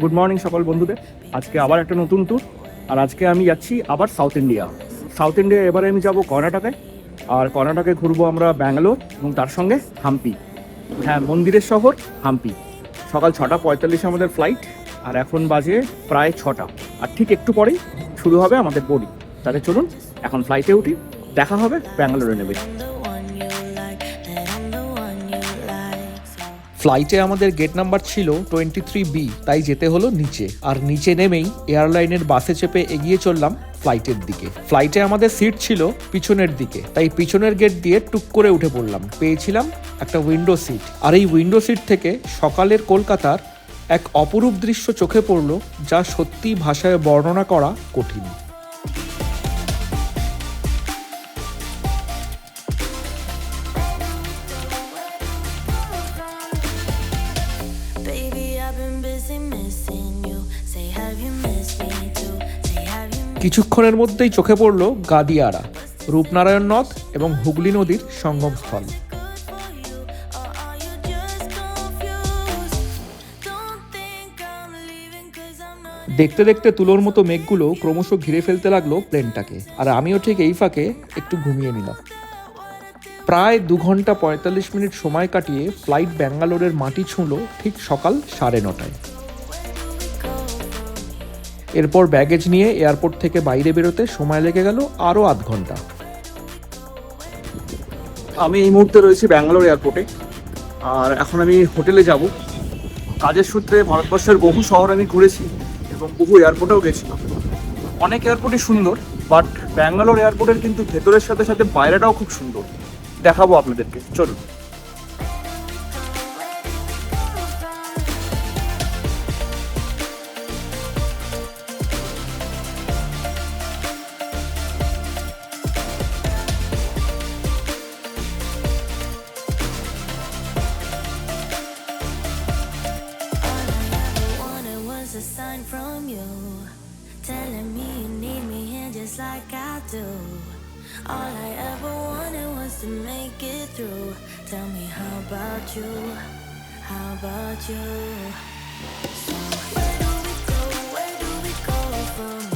Good morning সকল বন্ধুদের। আজকে আবার একটা নতুন ট্যুর আর আজকে আমি যাচ্ছি আবার সাউথ ইন্ডিয়া সাউথ ইন্ডিয়া এবারে আমি যাব কর্ণাটকে, আর কর্ণাটকে ঘুরবো আমরা ব্যাঙ্গালোর এবং তার সঙ্গে হাম্পি। হ্যাঁ মন্দিরের শহর হাম্পি। সকাল ছটা পঁয়তাল্লিশে আমাদের ফ্লাইট আর এখন বাজে প্রায় ছটা। আর ঠিক একটু পরেই শুরু হবে আমাদের বডি তাহলে চলুন, এখন ফ্লাইটে উঠি, দেখা হবে ব্যাঙ্গালোরে নেবে ফ্লাইটে আমাদের গেট নাম্বার ছিল টোয়েন্টি থ্রি বি তাই যেতে হলো নিচে। আর নিচে নেমেই এয়ারলাইনের বাসে চেপে এগিয়ে চললাম ফ্লাইটের দিকে। ফ্লাইটে আমাদের সিট ছিল পিছনের দিকে, তাই পিছনের গেট দিয়ে টুক করে উঠে পড়লাম। পেয়েছিলাম একটা উইন্ডো সিট আর এই উইন্ডো সিট থেকে সকালের কলকাতার এক অপরূপ দৃশ্য চোখে পড়ল, যা সত্যি ভাষায় বর্ণনা করা কঠিন। কিছুক্ষণের মধ্যেই চোখে পড়ল গাদিয়ারা, রূপনারায়ণ নদ এবং হুগলি নদীর সঙ্গমস্থল. দেখতে দেখতে তুলোর মতো মেঘগুলো ক্রমশ ঘিরে ফেলতে লাগল প্লেনটাকে, আর আমিও ঠিক এই ফাঁকে একটু ঘুমিয়ে নিলাম প্রায় দু ঘণ্টা পঁয়তাল্লিশ মিনিট সময় কাটিয়ে ফ্লাইট ব্যাঙ্গালোরের মাটি ছুঁলো ঠিক সকাল সাড়ে নটায় এরপর ব্যাগেজ নিয়ে এয়ারপোর্ট থেকে বাইরে বেরোতে সময় লেগে গেল আরও আধ ঘণ্টা। আমি এই মুহূর্তে রয়েছি ব্যাঙ্গালোর এয়ারপোর্টে আর এখন আমি হোটেলে যাব। কাজের সূত্রে ভারতবর্ষের বহু শহর আমি ঘুরেছি এবং বহু এয়ারপোর্টেও গেছিলাম অনেক এয়ারপোর্টই সুন্দর বাট ব্যাঙ্গালোর এয়ারপোর্টের কিন্তু ভেতরের সাথে সাথে বাইরেটাও খুব সুন্দর। দেখাবো আপনাদেরকে, চলুন। Like I do. All I ever wanted was to make it through. Tell me how about you? How about you? So where do we go? Where do we go from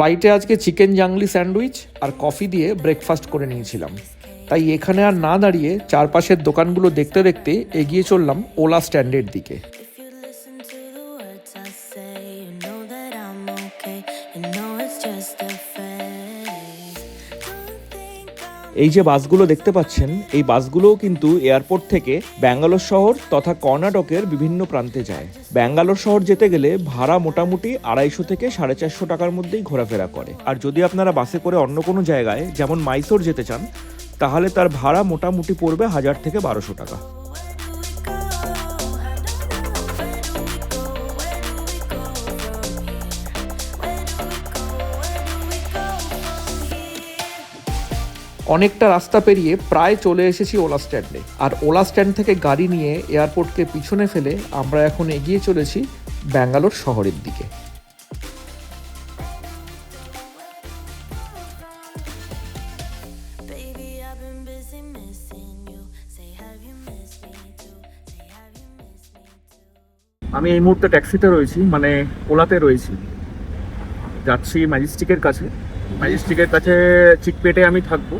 ফ্লাইটে আজকে চিকেন জাংলি স্যান্ডউইচ আর coffee দিয়ে breakfast করে নিয়েছিলাম। তাই এখানে আর না দাঁড়িয়ে চারপাশের দোকানগুলো দেখতে দেখতে এগিয়ে চললাম ওলা স্ট্যান্ডের দিকে। এই যে বাসগুলো দেখতে পাচ্ছেন, এই বাসগুলোও কিন্তু এয়ারপোর্ট থেকে ব্যাঙ্গালোর শহর তথা কর্ণাটকের বিভিন্ন প্রান্তে যায়। ব্যাঙ্গালোর শহর যেতে গেলে ভাড়া মোটামুটি আড়াইশো থেকে সাড়ে চারশো টাকার মধ্যেই ঘোরাফেরা করে। আর যদি আপনারা বাসে করে অন্য কোনো জায়গায়, যেমন মাইসোর যেতে চান, তাহলে তার ভাড়া মোটামুটি পড়বে হাজার থেকে বারোশো টাকা। অনেকটা রাস্তা পেরিয়ে প্রায় চলে এসেছি ওলা স্ট্যান্ডে। আর ওলা স্ট্যান্ড থেকে গাড়ি নিয়ে এয়ারপোর্টকে পিছনে ফেলে আমরা এখন এগিয়ে চলেছি ব্যাঙ্গালোর শহরের দিকে? আমি এই মুহূর্তে ট্যাক্সিতে রয়েছি মানে ওলাতে রয়েছি। যাচ্ছি ম্যাজিস্টিকের কাছে। ম্যাজিস্টিকের কাছে চিকপেটে আমি থাকব।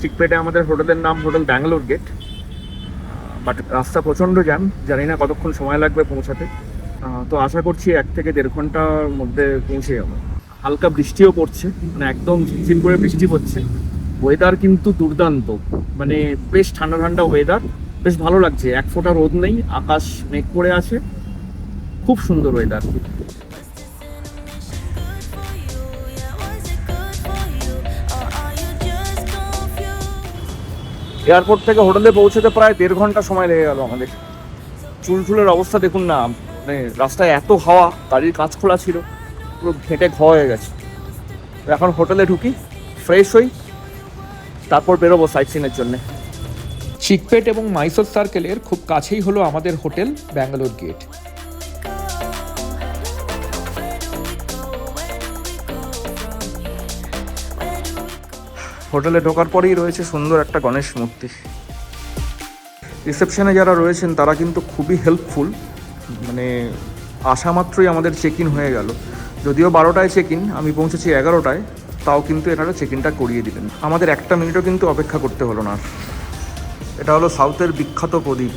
চিকপেটে আমাদের হোটেলের নাম হোটেল ব্যাঙ্গালোর গেট। বাট রাস্তা প্রচণ্ড জ্যাম, জানি না কতক্ষণ সময় লাগবে পৌঁছাতে। তো আশা করছি এক থেকে দেড় ঘণ্টার মধ্যে পৌঁছে যাব। হালকা বৃষ্টিও পড়ছে মানে একদম ঝিমঝিম করে বৃষ্টি পড়ছে ওয়েদার কিন্তু দুর্দান্ত মানে বেশ ঠান্ডা ঠান্ডা ওয়েদার বেশ ভালো লাগছে। এক ফোঁটা রোদ নেই, আকাশ মেঘ করে আছে। খুব সুন্দর ওয়েদার এয়ারপোর্ট থেকে হোটেলে পৌঁছতে প্রায় দেড় ঘণ্টা সময় লেগে গেল আমাদের। চুলচুলের অবস্থা দেখুন না মানে রাস্তায় এত হাওয়া, গাড়ির কাজ খোলা ছিল, পুরো ঘেঁটে ঘ হয়ে গেছে। এখন হোটেলে ঢুকি ফ্রেশ হই, তারপর বেরোবো সাইট সিনের জন্যে। চিকপেট এবং মাইসোর সার্কেলের খুব কাছেই হলো আমাদের হোটেল, ব্যাঙ্গালোর গেট হোটেলে ঢোকার পরেই রয়েছে সুন্দর একটা গণেশ মূর্তি। রিসেপশনে যারা রয়েছেন, তারা কিন্তু খুবই হেল্পফুল মানে আসা মাত্রই আমাদের চেক ইন হয়ে গেল। যদিও বারোটায় চেক ইন আমি পৌঁছেছি এগারোটায়, তাও কিন্তু এনারা চেক ইনটা করিয়ে দিলেন। আমাদের একটা মিনিটও কিন্তু অপেক্ষা করতে হলো না। এটা হলো সাউথের বিখ্যাত প্রদীপ।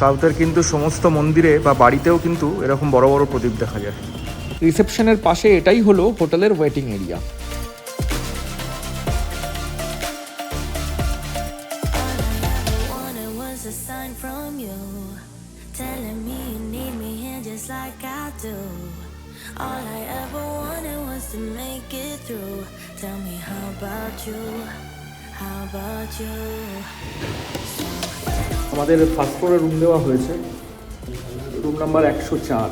সাউথের কিন্তু সমস্ত মন্দিরে বা বাড়িতেও কিন্তু এরকম বড় বড় প্রদীপ দেখা যায়। রিসেপশনের পাশে এটাই হলো হোটেলের ওয়েটিং এরিয়া আমাদের ফার্স্ট ফ্লোরে রুম দেওয়া হয়েছে। রুম নাম্বার একশো চার।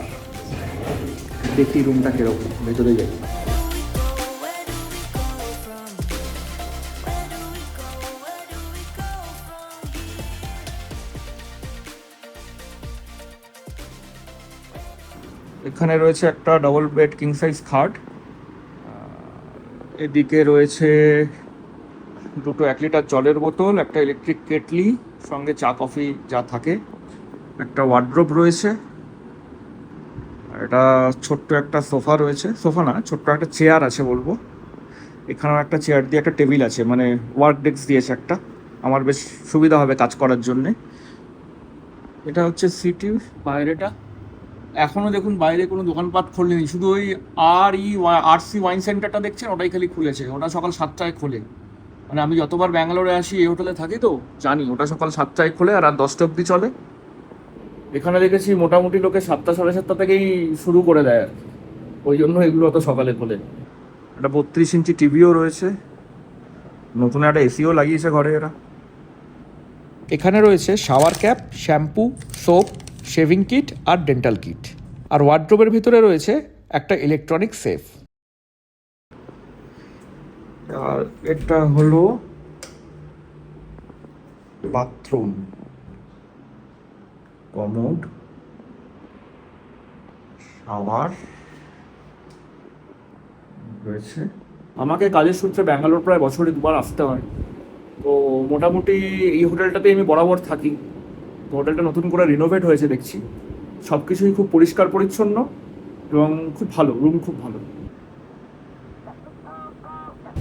দেখি রুমটা কীরকম, ভেতরে যাই? এখানে রয়েছে একটা ডবল বেড কিং সাইজ খাট। এদিকে রয়েছে দুটো এক লিটার জলের বোতল, একটা ইলেকট্রিক কেটলি সঙ্গে চা কফি যা থাকে, একটা ওয়ার্ড্রোব রয়েছে এটা ছোট্ট একটা সোফা রয়েছে, সোফা না, ছোট্ট একটা চেয়ার আছে বলব, এখানেও একটা চেয়ার দিয়ে একটা টেবিল আছে মানে ওয়ার্ক ডেস্ক দিয়েছে একটা, আমার বেশ সুবিধা হবে কাজ করার জন্যে, এটা হচ্ছে সিটি বাইরেটা। এখনও দেখুন বাইরে কোনো দোকানপাট খোলেনি, শুধু ওই আর ই আর সি ওয়াইন সেন্টারটা দেখছেন, ওটাই খালি খুলেছে, ওটা সকাল সাতটায় খোলে। মানে আমি যতবার ব্যাঙ্গালোরে আসি, এই হোটেলে থাকি তো, জানি, ওটা সকাল সাতটায় খোলে আর রাত দশটা অবধি চলে। এখানে দেখেছি মোটামুটি লোকে সাতটা সাড়ে সাতটা থেকেই শুরু করে দেয় আর ওই জন্য এগুলো অত সকালে খোলে। একটা বত্রিশ ইঞ্চি টিভিও রয়েছে। নতুন একটা এসিও লাগিয়েছে ঘরে এরা। এখানে রয়েছে shower cap shampoo soap shaving kit আর ডেন্টাল কিট। আর ওয়ার্ড্রোবের ভিতরে রয়েছে একটা ইলেকট্রনিক সেফ। আর এটা হলো বাথরুম। কমোড। শাওয়ার। রয়েছে। আমাকে কাজের সূত্রে ব্যাঙ্গালোর প্রায় বছরে দুবার আসতে হয়। তো মোটামুটি এই হোটেলটাতে আমি বরাবর থাকি। হোটেলটা নতুন করে রিনোভেট হয়েছে দেখছি। সব কিছুই খুব পরিষ্কার পরিচ্ছন্ন এবং খুব ভালো রুম খুব ভালো।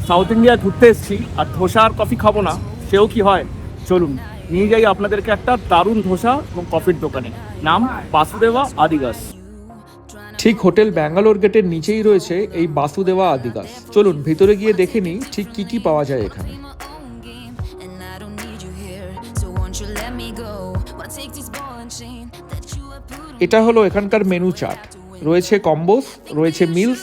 সাউথ ইন্ডিয়া ঘুরতে এসেছি, আর ধোসা আর কফি খাব না, সেও কি হয়? চলুন, নিয়ে যাই আপনাদেরকে একটা দারুণ ধোসা এবং কফির দোকানে। নাম বাসুদেবা আদিগাস। ঠিক হোটেল ব্যাঙ্গালোর গেটের নিচেই রয়েছে এই বাসুদেবা আদিগাস। চলুন, ভিতরে গিয়ে দেখে নিই ঠিক কি কি পাওয়া যায় এখানে। এটা হলো এখানকার মেনু চার্ট রয়েছে কম্বোস রয়েছে মিলস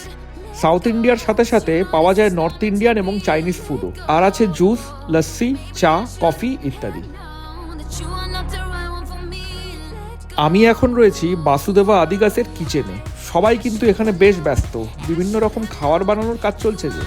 সাউথ ইন্ডিয়ার সাথে সাথে পাওয়া যায় নর্থ ইন্ডিয়ান এবং চাইনিজ ফুডও আর আছে জুস লস্যি চা কফি ইত্যাদি. আমি এখন রয়েছি বাসুদেবা আদিগাসের কিচেনে সবাই কিন্তু এখানে বেশ ব্যস্ত। বিভিন্ন রকম খাবার বানানোর কাজ চলছে যে।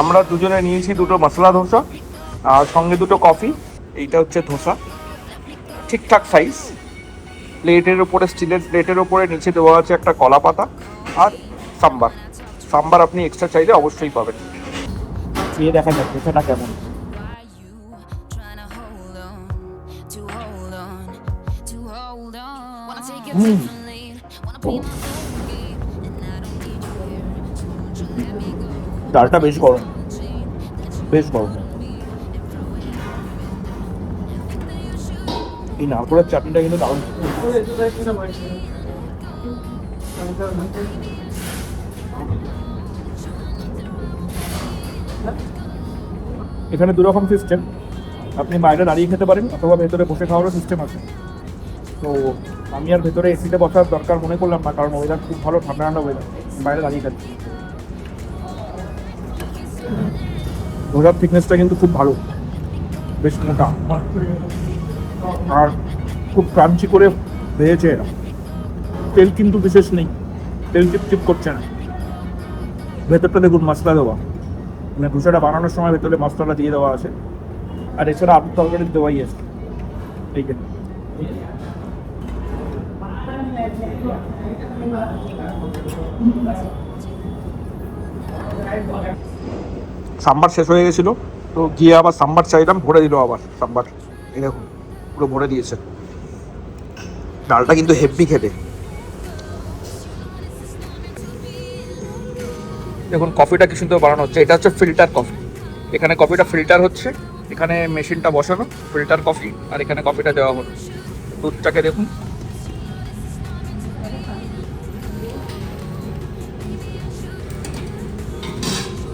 আমরা দুজনে নিয়েছি দুটো মশলা ধোসা আর সঙ্গে দুটো কফি। এইটা হচ্ছে ধোসা। ঠিকঠাক সাইজ প্লেটের উপরে স্টিলের প্লেটের উপরে নিচে দেওয়া আছে একটা কলা পাতা আর সাম্বার। সাম্বার আপনি এক্সট্রা চাইলে অবশ্যই পাবেন। খেয়ে দেখা যাক ধোসাটা কেমন। Why ডালটা বেশ গরম। বেশ গরম। এই নারকলের চাটনিটা কিন্তু দারুণ। এখানে দুরকম সিস্টেম আপনি বাইরে দাঁড়িয়ে খেতে পারেন, অথবা ভেতরে বসে খাওয়ারও সিস্টেম আছে। তো আমি আর ভেতরে এসিতে বসার দরকার মনে করলাম না, কারণ ওয়েদার খুব ভালো, ঠান্ডা ঠান্ডা ওয়েদার বাইরে দাঁড়িয়ে খাচ্ছি। ধোসার থিকনেসটা কিন্তু খুব ভালো। বেশ মোটা। আর খুব ক্রাঞ্চি করে ভেজেছে এরা। তেল কিন্তু বিশেষ নেই। তেল চিপ চিপ করছে না। ভেতরটা দেখুন, মশলা দেওয়া। মানে ধোসাটা বানানোর সময় ভেতরে মশলাটা দিয়ে দেওয়া আছে। আর এছাড়া আলুর তরকারি দেওয়াই আছে। এই যে। সাম্বার শেষ হয়ে গেছিল, তো গিয়ে আবার সাম্বার চাইলাম, ভরে দিল আবার সাম্বার। দেখুন, পুরো ভরে দিয়েছে। ডালটা কিন্তু হেভি খেতে। দেখুন কফিটা কি সুন্দর বানানো হচ্ছে। এটা হচ্ছে ফিল্টার কফি এখানে কফিটা ফিল্টার হচ্ছে, এখানে মেশিনটা বসানো ফিল্টার কফি আর এখানে কফিটা দেওয়া হলো। দুধটাকে দেখুন।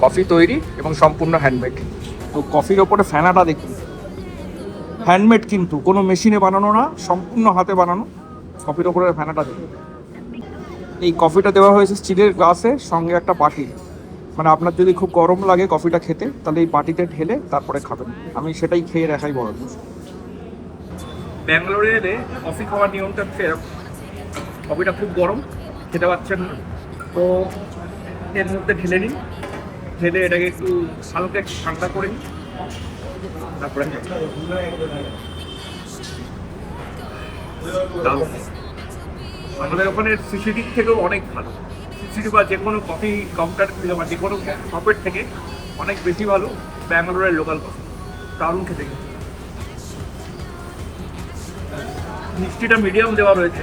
কফি তৈরি এবং সম্পূর্ণ হ্যান্ডমেড তো কফির ওপরে ফ্যানাটা দেখুন। হ্যান্ডমেড কিন্তু, কোনো মেশিনে বানানো না, সম্পূর্ণ হাতে বানানো। কফির ওপরে ফ্যানাটা দেখুন। এই কফিটা দেওয়া হয়েছে স্টিলের গ্লাসে, সঙ্গে একটা বাটি। মানে আপনার যদি খুব গরম লাগে কফিটা খেতে, তাহলে এই বাটিতে ঢেলে তারপরে খাবেন। আমি সেটাই খেয়ে দেখাই বড় ব্যাঙ্গালোরে এলে কফি খাওয়ার নিয়মটা কফিটা খুব গরম, খেতে পাচ্ছেন না। তো এর মধ্যে ঢেলে নিন। ঢেলে এটাকে একটু হালকা একটু ঠান্ডা করে তারপরে আমাদের ওখানে সিসিটির থেকেও অনেক ভালো। সিসিটি বা যে কোনো কফি কাউন্টার থেকে বা যে কোনো শপের থেকে অনেক বেশি ভালো ব্যাঙ্গালোরের লোকাল কফি দারুণ খেতে। মিষ্টিটা মিডিয়াম দেওয়া রয়েছে।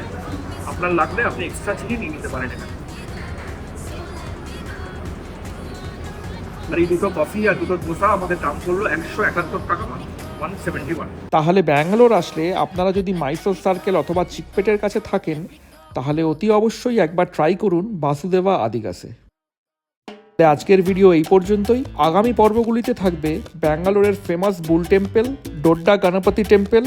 আপনার লাগলে আপনি এক্সট্রা চিনি নিয়ে নিতে পারেন এখানে। আর এই দুটো কফি আর দুটো ধোসা আমাদের দাম পড়ল একশো একাত্তর টাকা ওয়ান তাহলে ব্যাঙ্গালোর আসলে আপনারা যদি মাইসোর সার্কেল অথবা চিকপেটের কাছে থাকেন, তাহলে অতি অবশ্যই একবার ট্রাই করুন বাসুদেবা আদিগাসে আজকের ভিডিও এই পর্যন্তই। আগামী পর্বগুলিতে থাকবে ব্যাঙ্গালোরের famous bull temple Dodda Ganapati temple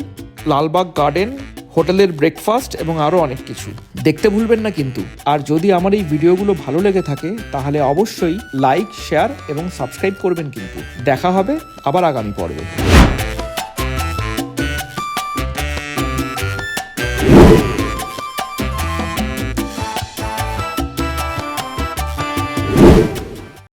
Lalbagh garden হোটেলের ব্রেকফাস্ট এবং আরও অনেক কিছু। দেখতে ভুলবেন না কিন্তু। আর যদি আমার এই ভিডিওগুলো ভালো লেগে থাকে, তাহলে অবশ্যই লাইক, শেয়ার এবং সাবস্ক্রাইব করবেন কিন্তু। দেখা হবে আবার আগামী পর্বে।